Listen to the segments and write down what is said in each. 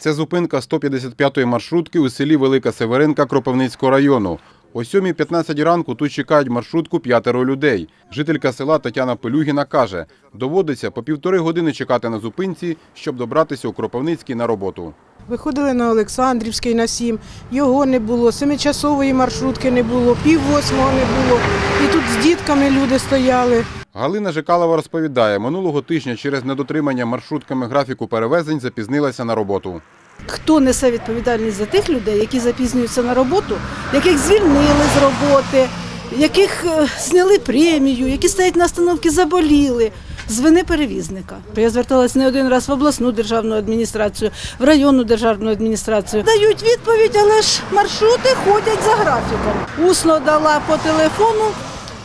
Це зупинка 155-ї маршрутки у селі Велика Северинка Кропивницького району. О 7.15 ранку тут чекають маршрутку п'ятеро людей. Жителька села Тетяна Пелюгіна каже, доводиться по півтори години чекати на зупинці, щоб добратися у Кропивницький на роботу. Виходили на Олександрівський на 7, його не було, семичасової маршрутки не було, пів восьмого не було. І тут з дітками люди стояли. Галина Жикалова розповідає, минулого тижня через недотримання маршрутками графіку перевезень запізнилася на роботу. Хто несе відповідальність за тих людей, які запізнюються на роботу, яких звільнили з роботи, яких е, зняли премію, які стоять на остановці, заболіли. З вини перевізника. Я зверталася не один раз в обласну державну адміністрацію, в районну державну адміністрацію. Дають відповідь, але ж маршрути ходять за графіком. Усно дала по телефону.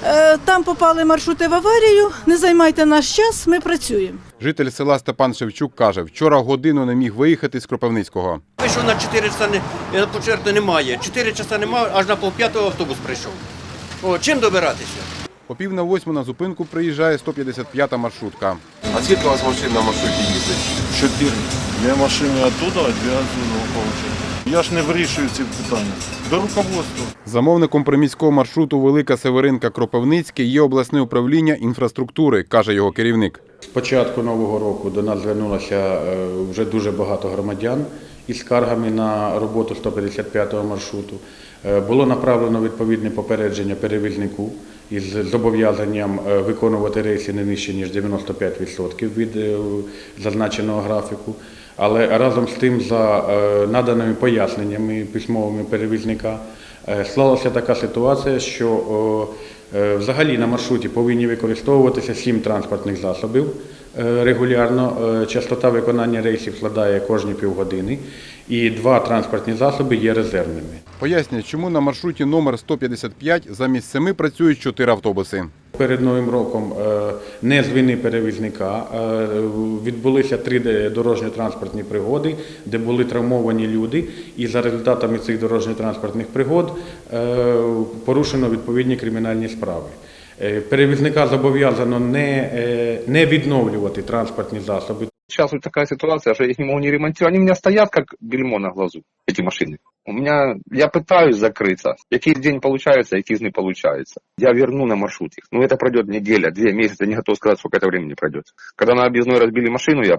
Е, Там попали маршрути в аварію. Не займайте наш час, ми працюємо. Житель села Степан Шевчук каже, вчора годину не міг виїхати з Кропивницького. Вийшов на 4 часа, не, я немає. 4 часа немає, аж на полп'ятого автобус прийшов. О, чим добиратися? О пів на восьму на зупинку приїжджає 155-та маршрутка. А скільки у вас машин на маршруті їздить? Чотири. Дві машини оттуда, а дві отсюда, виходить. Я ж не вирішую ці питання. До руководства. Замовником приміського маршруту Велика Северинка Кропивницький є обласне управління інфраструктури, каже його керівник. З початку нового року до нас звернулося е, вже дуже багато громадян із скаргами на роботу 155-го маршруту. Е, Було направлено відповідне попередження перевізнику із зобов'язанням е, виконувати рейси не нижче ніж 95% від зазначеного графіку. Але разом з тим, за е, наданими поясненнями письмовими перевізника, е, склалася така ситуація, що Е, Взагалі на маршруті повинні використовуватися сім транспортних засобів регулярно. Частота виконання рейсів складає кожні півгодини, і два транспортні засоби є резервними. Пояснює, чому на маршруті номер 155 замість семи працюють чотири автобуси. Перед новим роком е, не з вини перевізника е, відбулися три дорожньо-транспортні пригоди, де були травмовані люди, і за результатами цих дорожньо-транспортних пригод е, порушено відповідні кримінальні справи. Перевізника зобов'язано не, не відновлювати транспортні засоби, Сейчас вот такая ситуация, что я их не могу не ремонтировать. Они у на глазу, эти машины. У меня, я пытаюсь закрыться. Який день получается, який не получается. Я верну на маршрут их. Ну, это пройдет неделя, две месяца. Не готов сказать, сколько это времени пройдет. Когда на объездной разбили машину, я,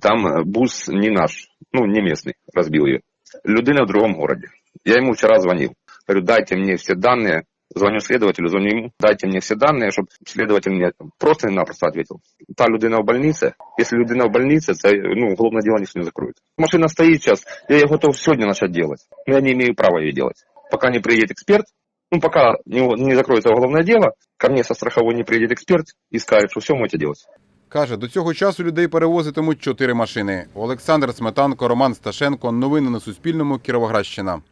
там э, бус не наш, ну, не местный, разбил ее. Людина в другом городе. Я ему вчера звонил. Говорю, дайте мне все данные. Звоню следователю, звоню ему, дайте мне все данные, чтобы следователь мне просто-напросто ответил. Та людина в больнице, если людина в больнице, це, ну, уголовное дело никто не закроет. Машина стоит сейчас, я ее готов сегодня начать делать, но я не имею права ее делать. Пока не приедет эксперт, ну, пока не, не закроется уголовное дело, ко мне со страховой не приедет эксперт и скажет, что все можете делать. Каже, до цього часу людей перевозитимуть чотири машини. Олександр Сметанко, Роман Сташенко. Новини на Суспільному. Кіровоградщина.